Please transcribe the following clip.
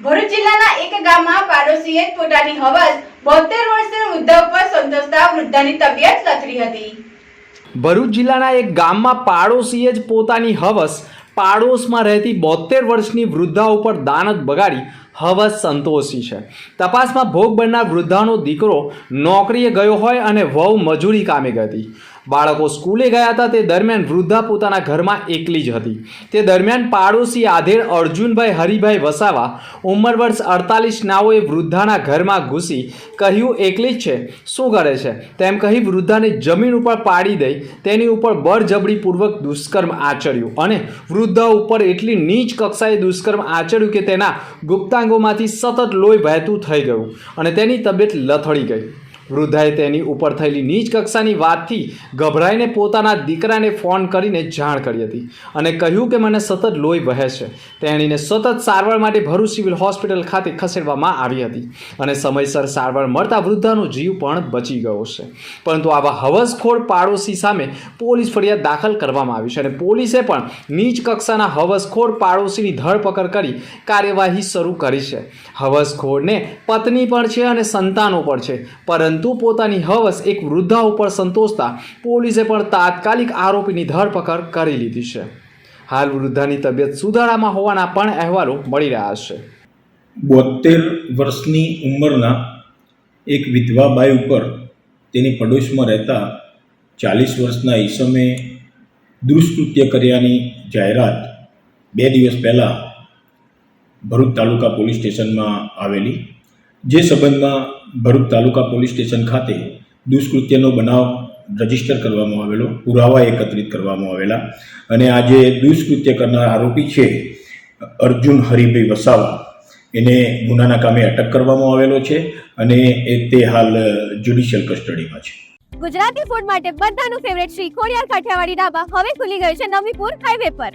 ભરૂચ જિલ્લાના એક ગામમાં પાડોશીએ જ પોતાની હવસ બોતેર વર્ષના વૃદ્ધા ઉપર સંતોષતા વૃદ્ધાની તબિયત લથડી હતી. ભરૂચ જિલ્લાના એક ગામમાં પાડોશીએ જ પોતાની હવસ પાડોશમાં રહેતી બોતેર વર્ષની વૃદ્ધા ઉપર દાનત બગાડી હવસ સંતોષી છે. તપાસમાં ભોગ બનનાર વૃદ્ધાનો દીકરો નોકરીએ ગયો હોય અને વહુ મજૂરી કામે ગઈ હતી. બાળકો સ્કૂલે ગયા હતા, તે દરમિયાન વૃદ્ધા પોતાના ઘરમાં એકલી જ હતી. તે દરમિયાન પાડોશી આધેડ અર્જુનભાઈ, હરિભાઈ વસાવા, ઉંમર વર્ષ અડતાલીસ નાઓએ વૃદ્ધાના ઘરમાં ઘૂસી કહ્યું, એકલી જ છે, શું કરે છે? તેમ કહી વૃદ્ધાને જમીન ઉપર પાડી દઈ, તેની ઉપર બળજબરીપૂર્વક દુષ્કર્મ આચર્યું અને વૃદ્ધા ઉપર એટલી નીચ કક્ષાએ દુષ્કર્મ આચર્યું કે તેના ગુપ્તાંગોમાંથી સતત લોહી વહેતું થઈ ગયું અને તેની તબિયત લથડી ગઈ. વૃદ્ધાએ તેની ઉપર થયેલી નીચ કક્ષાની વાતથી ગભરાઈને પોતાના દીકરાને ફોન કરીને જાણ કરી હતી અને કહ્યું કે મને સતત લોહી વહે છે. તેણીને સતત સારવાર માટે ભરૂચ સિવિલ હોસ્પિટલ ખાતે ખસેડવામાં આવી હતી અને સમયસર સારવાર મળતા વૃદ્ધાનો જીવ પણ બચી ગયો છે. પરંતુ આવા હવસખોર પાડોશી સામે પોલીસ ફરિયાદ દાખલ કરવામાં આવી છે અને પોલીસે પણ નીચ કક્ષાના હવસખોર પાડોશીની ધરપકડ કરી કાર્યવાહી શરૂ કરી છે. હવસખોરને પત્ની પણ છે અને સંતાનો પણ છે, પરંતુ પોતાની હવસ એક વૃદ્ધા ઉપર સંતોષતા પોલીસે પણ તાત્કાલિક આરોપીની ધરપકડ કરી લીધી છે. હાલ વૃદ્ધાની તબિયત સુધારામાં હોવાના પણ અહેવાલો મળી રહ્યા છે. બોતેર વર્ષની ઉંમરના એક વિધવા બાઈ ઉપર તેની પડોશમાં રહેતા ચાલીસ વર્ષના ઈસમે દુષ્કૃત્ય કર્યાની જાહેરાત બે દિવસ પહેલાં ભરૂચ તાલુકા પોલીસ સ્ટેશનમાં આવેલી જે સંબંધમાં ભરૂચ તાલુકા પોલીસ સ્ટેશન ખાતે દુષ્કૃત્યનો બનાવ રજિસ્ટર કરવામાં આવેલો, પુરાવા એકત્રિત કરવામાં આવેલા અને આજે દુષ્કૃત્ય કરનાર આરોપી છે અર્જુન હરિભાઈ વસાવા. એને ગુનાના કામે અટક કરવામાં આવેલો છે અને એ તે હાલ જ્યુડિશિયલ કસ્ટડીમાં છે. ગુજરાતી ફૂડ માટે બધાનું ફેવરેટ શ્રી ખોડિયાર કાઠિયાવાડી ઢાબા હવે ખુલી ગયું છે નવીપુર હાઈવે પર.